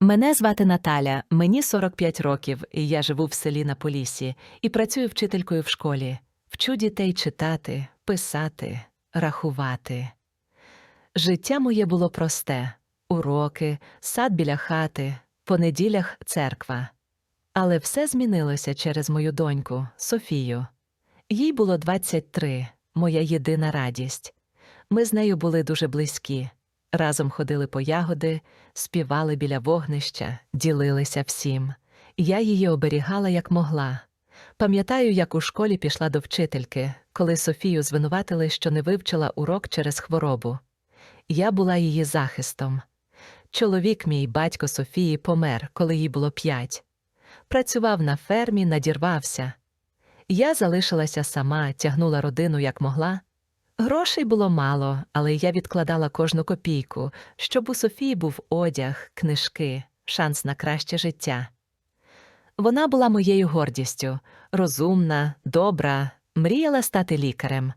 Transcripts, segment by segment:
Мене звати Наталя, мені 45 років, і я живу в селі на Полісі і працюю вчителькою в школі. Вчу дітей читати, писати, рахувати. Життя моє було просте уроки, сад біля хати, по неділях церква. Але все змінилося через мою доньку Софію. Їй було 23, моя єдина радість. Ми з нею були дуже близькі. Разом ходили по ягоди, співали біля вогнища, ділилися всім. Я її оберігала як могла. Пам'ятаю, як у школі пішла до вчительки, коли Софію звинуватили, що не вивчила урок через хворобу. Я була її захистом. Чоловік мій, батько Софії, помер, коли їй було п'ять. Працював на фермі, надірвався. Я залишилася сама, тягнула родину як могла. Грошей було мало, але я відкладала кожну копійку, щоб у Софії був одяг, книжки, шанс на краще життя. Вона була моєю гордістю, розумна, добра, мріяла стати лікарем.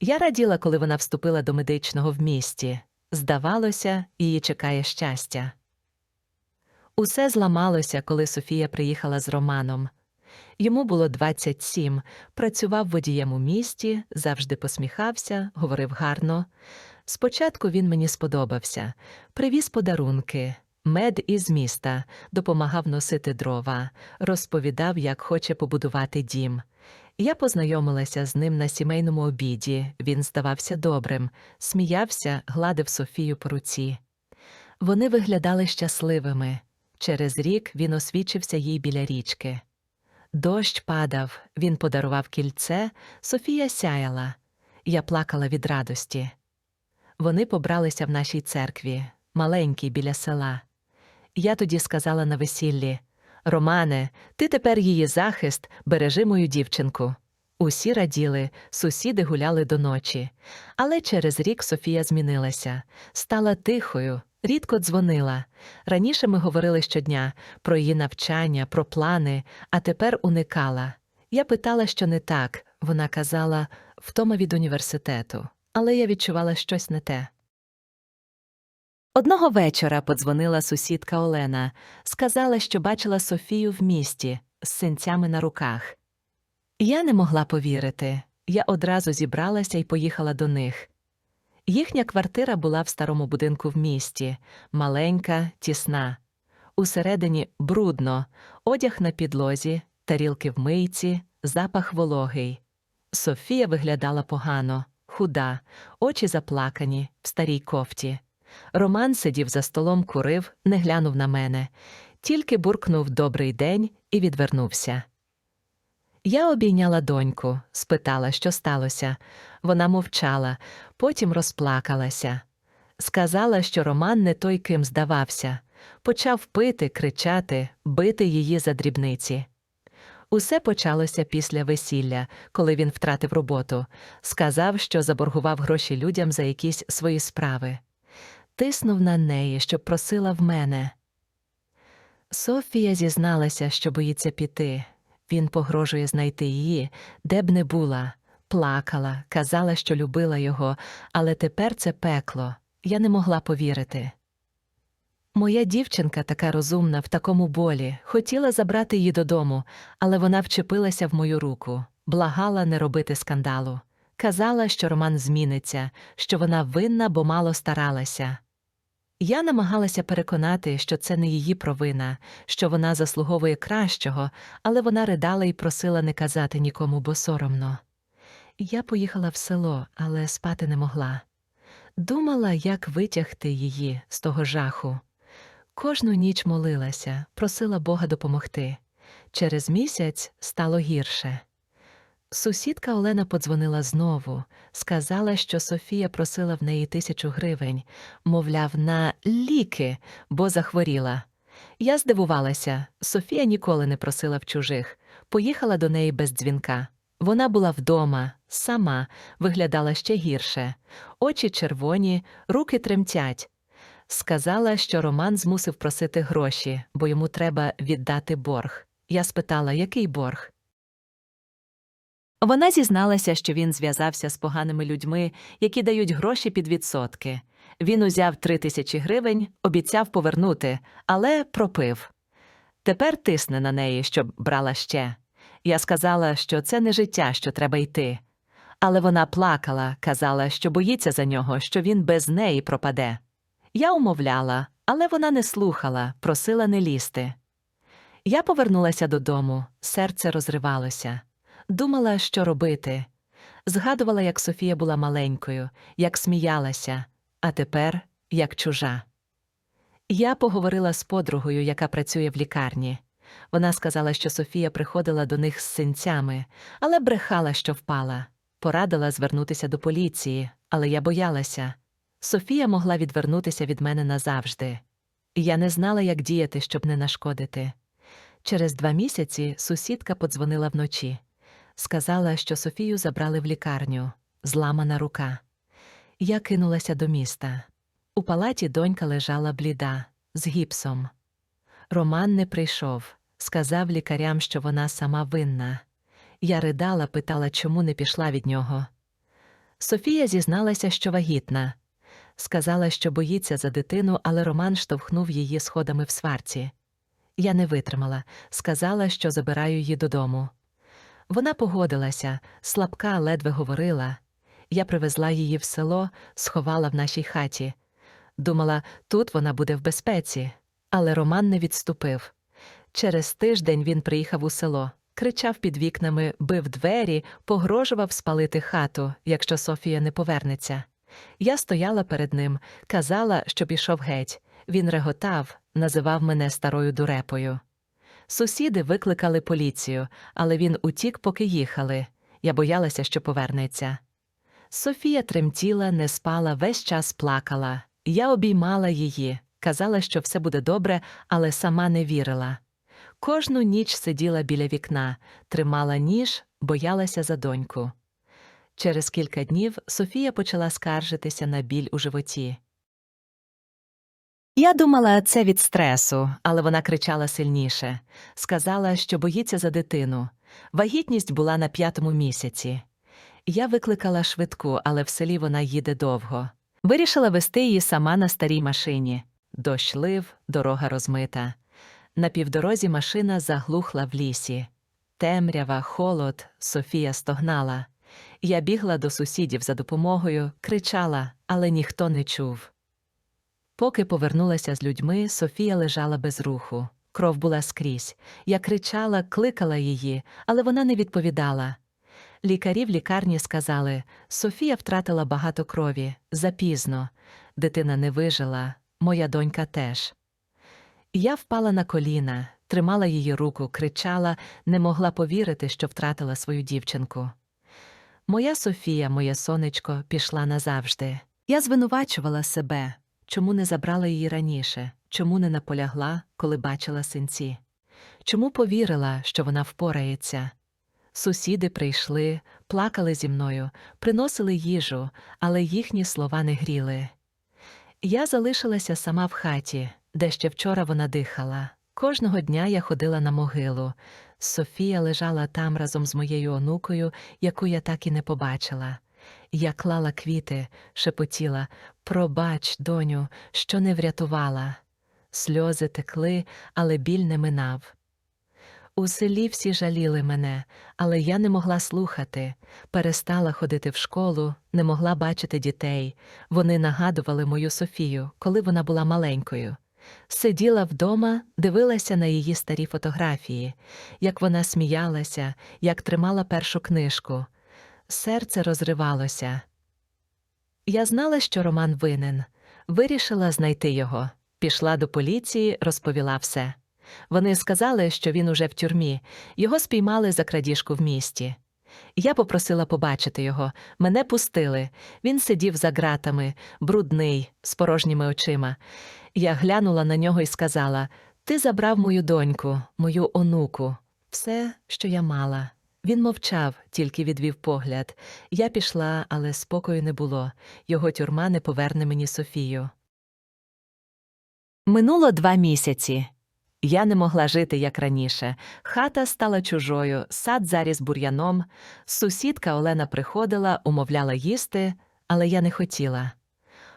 Я раділа, коли вона вступила до медичного в місті. Здавалося, її чекає щастя. Усе зламалося, коли Софія приїхала з Романом. Йому було 27, працював водієм у місті, завжди посміхався, говорив гарно. Спочатку він мені сподобався, привіз подарунки, мед із міста, допомагав носити дрова, розповідав, як хоче побудувати дім. Я познайомилася з ним на сімейному обіді, він здавався добрим, сміявся, гладив Софію по руці. Вони виглядали щасливими. Через рік він освічився їй біля річки. Дощ падав, він подарував кільце, Софія сяяла. Я плакала від радості. Вони побралися в нашій церкві, маленькій біля села. Я тоді сказала на весіллі Романе, ти тепер її захист, бережи мою дівчинку. Усі раділи, сусіди гуляли до ночі. Але через рік Софія змінилася, стала тихою, рідко дзвонила. Раніше ми говорили щодня про її навчання, про плани, а тепер уникала. Я питала, що не так. Вона казала втома від університету, але я відчувала щось не те. Одного вечора подзвонила сусідка Олена, сказала, що бачила Софію в місті з синцями на руках. Я не могла повірити. Я одразу зібралася і поїхала до них. Їхня квартира була в старому будинку в місті, маленька, тісна. Усередині брудно, одяг на підлозі, тарілки в мийці, запах вологий. Софія виглядала погано, худа, очі заплакані, в старій кофті. Роман сидів за столом, курив, не глянув на мене, тільки буркнув добрий день і відвернувся. Я обійняла доньку, спитала, що сталося. Вона мовчала, потім розплакалася. Сказала, що Роман не той, ким здавався, почав пити, кричати, бити її за дрібниці. Усе почалося після весілля, коли він втратив роботу, сказав, що заборгував гроші людям за якісь свої справи. Тиснув на неї, щоб просила в мене. Софія зізналася, що боїться піти. Він погрожує знайти її, де б не була, плакала, казала, що любила його, але тепер це пекло. Я не могла повірити. Моя дівчинка, така розумна, в такому болі, хотіла забрати її додому, але вона вчепилася в мою руку, благала не робити скандалу. Казала, що Роман зміниться, що вона винна, бо мало старалася. Я намагалася переконати, що це не її провина, що вона заслуговує кращого, але вона ридала і просила не казати нікому, бо соромно. Я поїхала в село, але спати не могла. Думала, як витягти її з того жаху. Кожну ніч молилася, просила Бога допомогти. Через місяць стало гірше. Сусідка Олена подзвонила знову, сказала, що Софія просила в неї тисячу гривень, мовляв, на ліки, бо захворіла. Я здивувалася, Софія ніколи не просила в чужих, поїхала до неї без дзвінка. Вона була вдома, сама, виглядала ще гірше, очі червоні, руки тремтять. Сказала, що Роман змусив просити гроші, бо йому треба віддати борг. Я спитала, який борг? Вона зізналася, що він зв'язався з поганими людьми, які дають гроші під відсотки. Він узяв три тисячі гривень, обіцяв повернути, але пропив. Тепер тисне на неї, щоб брала ще. Я сказала, що це не життя, що треба йти. Але вона плакала, казала, що боїться за нього, що він без неї пропаде. Я умовляла, але вона не слухала, просила не лізти. Я повернулася додому, серце розривалося. Думала, що робити. Згадувала, як Софія була маленькою, як сміялася, а тепер як чужа. Я поговорила з подругою, яка працює в лікарні. Вона сказала, що Софія приходила до них з синцями, але брехала, що впала. Порадила звернутися до поліції, але я боялася. Софія могла відвернутися від мене назавжди. Я не знала, як діяти, щоб не нашкодити. Через два місяці сусідка подзвонила вночі. Сказала, що Софію забрали в лікарню, зламана рука. Я кинулася до міста. У палаті донька лежала бліда, з гіпсом. Роман не прийшов, сказав лікарям, що вона сама винна. Я ридала, питала, чому не пішла від нього. Софія зізналася, що вагітна. Сказала, що боїться за дитину, але Роман штовхнув її сходами в сварці. Я не витримала, сказала, що забираю її додому. Вона погодилася, слабка ледве говорила. Я привезла її в село, сховала в нашій хаті. Думала, тут вона буде в безпеці, але Роман не відступив. Через тиждень він приїхав у село, кричав під вікнами, бив двері, погрожував спалити хату, якщо Софія не повернеться. Я стояла перед ним, казала, що пішов геть. Він реготав, називав мене старою дурепою. Сусіди викликали поліцію, але він утік, поки їхали. Я боялася, що повернеться. Софія тремтіла, не спала, весь час плакала. Я обіймала її, казала, що все буде добре, але сама не вірила. Кожну ніч сиділа біля вікна, тримала ніж, боялася за доньку. Через кілька днів Софія почала скаржитися на біль у животі. Я думала, це від стресу, але вона кричала сильніше. Сказала, що боїться за дитину. Вагітність була на п'ятому місяці. Я викликала швидку, але в селі вона їде довго. Вирішила вести її сама на старій машині. Дощ лив, дорога розмита. На півдорозі машина заглухла в лісі. Темрява, холод, Софія стогнала. Я бігла до сусідів за допомогою, кричала, але ніхто не чув. Поки повернулася з людьми, Софія лежала без руху. Кров була скрізь. Я кричала, кликала її, але вона не відповідала. Лікарі в лікарні сказали Софія втратила багато крові, запізно. Дитина не вижила, моя донька теж. Я впала на коліна, тримала її руку, кричала, не могла повірити, що втратила свою дівчинку. Моя Софія, моє сонечко, пішла назавжди. Я звинувачувала себе, чому не забрала її раніше, чому не наполягла, коли бачила синці, чому повірила, що вона впорається. Сусіди прийшли, плакали зі мною, приносили їжу, але їхні слова не гріли. Я залишилася сама в хаті, де ще вчора вона дихала. Кожного дня я ходила на могилу. Софія лежала там разом з моєю онукою, яку я так і не побачила. Я клала квіти, шепотіла Пробач, доню, що не врятувала. Сльози текли, але біль не минав. У селі всі жаліли мене, але я не могла слухати, перестала ходити в школу, не могла бачити дітей. Вони нагадували мою Софію, коли вона була маленькою. Сиділа вдома, дивилася на її старі фотографії, як вона сміялася, як тримала першу книжку. Серце розривалося. Я знала, що Роман винен, вирішила знайти його. Пішла до поліції, розповіла все. Вони сказали, що він уже в тюрмі, його спіймали за крадіжку в місті. Я попросила побачити його, мене пустили. Він сидів за ґратами, брудний, з порожніми очима. Я глянула на нього і сказала: Ти забрав мою доньку, мою онуку, все, що я мала. Він мовчав, тільки відвів погляд. Я пішла, але спокою не було. Його тюрма не поверне мені Софію. Минуло два місяці. Я не могла жити, як раніше. Хата стала чужою, сад заріс бур'яном. Сусідка Олена приходила, умовляла їсти, але я не хотіла.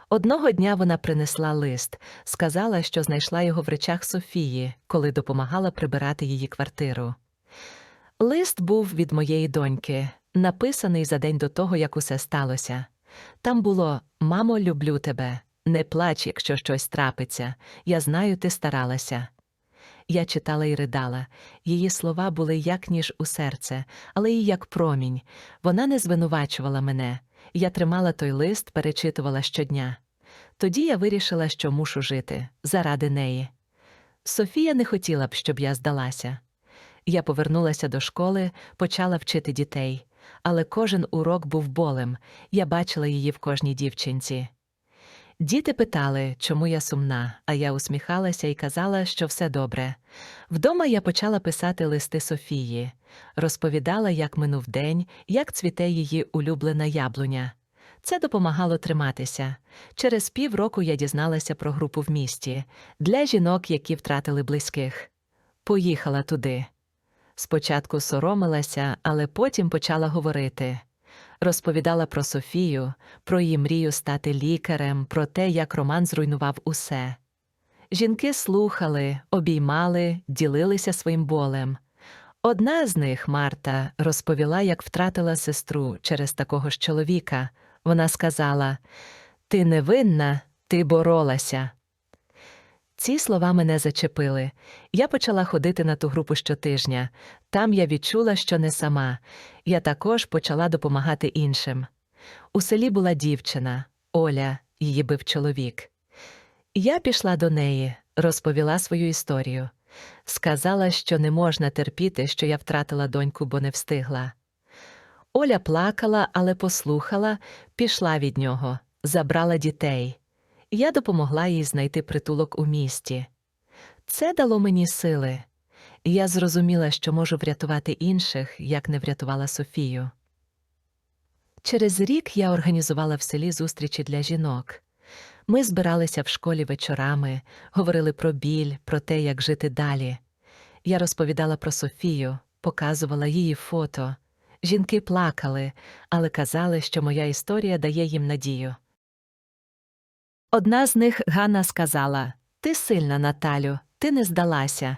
Одного дня вона принесла лист, сказала, що знайшла його в речах Софії, коли допомагала прибирати її квартиру. Лист був від моєї доньки, написаний за день до того, як усе сталося. Там було Мамо, люблю тебе. Не плач, якщо щось трапиться. Я знаю, ти старалася. Я читала і ридала. Її слова були як ніж у серце, але і як промінь. Вона не звинувачувала мене. Я тримала той лист, перечитувала щодня. Тоді я вирішила, що мушу жити заради неї. Софія не хотіла б, щоб я здалася. Я повернулася до школи, почала вчити дітей, але кожен урок був болем, я бачила її в кожній дівчинці. Діти питали, чому я сумна, а я усміхалася і казала, що все добре. Вдома я почала писати листи Софії, розповідала, як минув день, як цвіте її улюблена яблуня. Це допомагало триматися. Через півроку я дізналася про групу в місті для жінок, які втратили близьких. Поїхала туди. Спочатку соромилася, але потім почала говорити. Розповідала про Софію, про її мрію стати лікарем, про те, як Роман зруйнував усе. Жінки слухали, обіймали, ділилися своїм болем. Одна з них, Марта, розповіла, як втратила сестру через такого ж чоловіка. Вона сказала: Ти невинна, ти боролася. Ці слова мене зачепили. Я почала ходити на ту групу щотижня. Там я відчула, що не сама. Я також почала допомагати іншим. У селі була дівчина Оля, її бив чоловік. Я пішла до неї, розповіла свою історію. Сказала, що не можна терпіти, що я втратила доньку, бо не встигла. Оля плакала, але послухала, пішла від нього, забрала дітей. Я допомогла їй знайти притулок у місті. Це дало мені сили. Я зрозуміла, що можу врятувати інших, як не врятувала Софію. Через рік я організувала в селі зустрічі для жінок. Ми збиралися в школі вечорами, говорили про біль, про те, як жити далі. Я розповідала про Софію, показувала її фото. Жінки плакали, але казали, що моя історія дає їм надію. Одна з них Ганна сказала Ти сильна, Наталю, ти не здалася.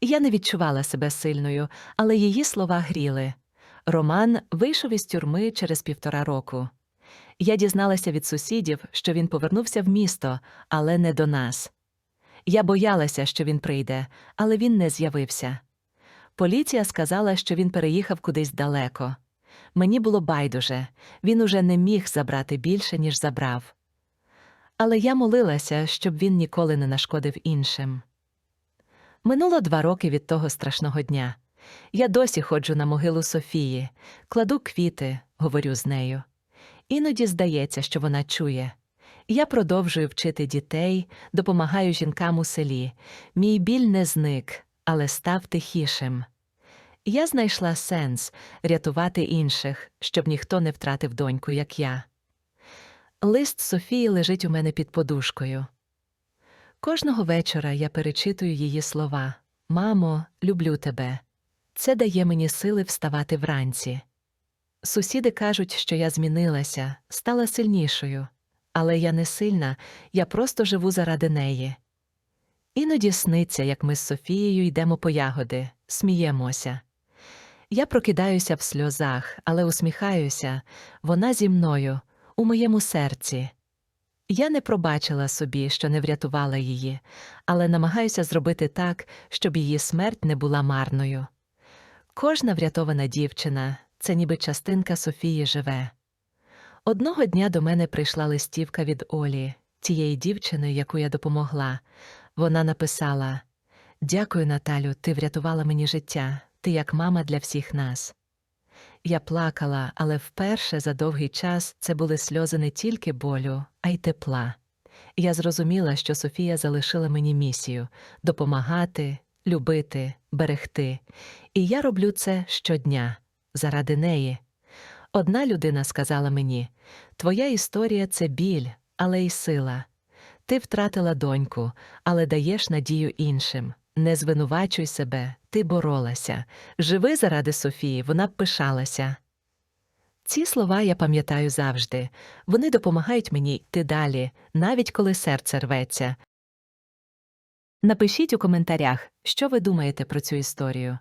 Я не відчувала себе сильною, але її слова гріли. Роман вийшов із тюрми через півтора року. Я дізналася від сусідів, що він повернувся в місто, але не до нас. Я боялася, що він прийде, але він не з'явився. Поліція сказала, що він переїхав кудись далеко. Мені було байдуже він уже не міг забрати більше, ніж забрав. Але я молилася, щоб він ніколи не нашкодив іншим. Минуло два роки від того страшного дня. Я досі ходжу на могилу Софії, кладу квіти, говорю з нею. Іноді здається, що вона чує. Я продовжую вчити дітей, допомагаю жінкам у селі. Мій біль не зник, але став тихішим. Я знайшла сенс рятувати інших, щоб ніхто не втратив доньку, як я. Лист Софії лежить у мене під подушкою. Кожного вечора я перечитую її слова Мамо, люблю тебе. Це дає мені сили вставати вранці. Сусіди кажуть, що я змінилася, стала сильнішою, але я не сильна, я просто живу заради неї. Іноді сниться, як ми з Софією йдемо по ягоди, сміємося. Я прокидаюся в сльозах, але усміхаюся вона зі мною, у моєму серці. Я не пробачила собі, що не врятувала її, але намагаюся зробити так, щоб її смерть не була марною. Кожна врятована дівчина це ніби частинка Софії живе. Одного дня до мене прийшла листівка від Олі, тієї дівчини, яку я допомогла. Вона написала Дякую, Наталю, ти врятувала мені життя, ти як мама для всіх нас. Я плакала, але вперше за довгий час це були сльози не тільки болю, а й тепла. Я зрозуміла, що Софія залишила мені місію допомагати, любити, берегти. І я роблю це щодня, заради неї. Одна людина сказала мені Твоя історія це біль, але й сила. Ти втратила доньку, але даєш надію іншим. Не звинувачуй себе, ти боролася. Живи заради Софії, вона б пишалася. Ці слова я пам'ятаю завжди. Вони допомагають мені йти далі, навіть коли серце рветься. Напишіть у коментарях, що ви думаєте про цю історію.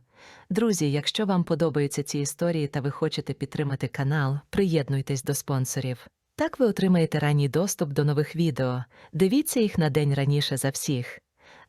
Друзі, якщо вам подобаються ці історії та ви хочете підтримати канал, приєднуйтесь до спонсорів. Так ви отримаєте ранній доступ до нових відео. Дивіться їх на день раніше за всіх.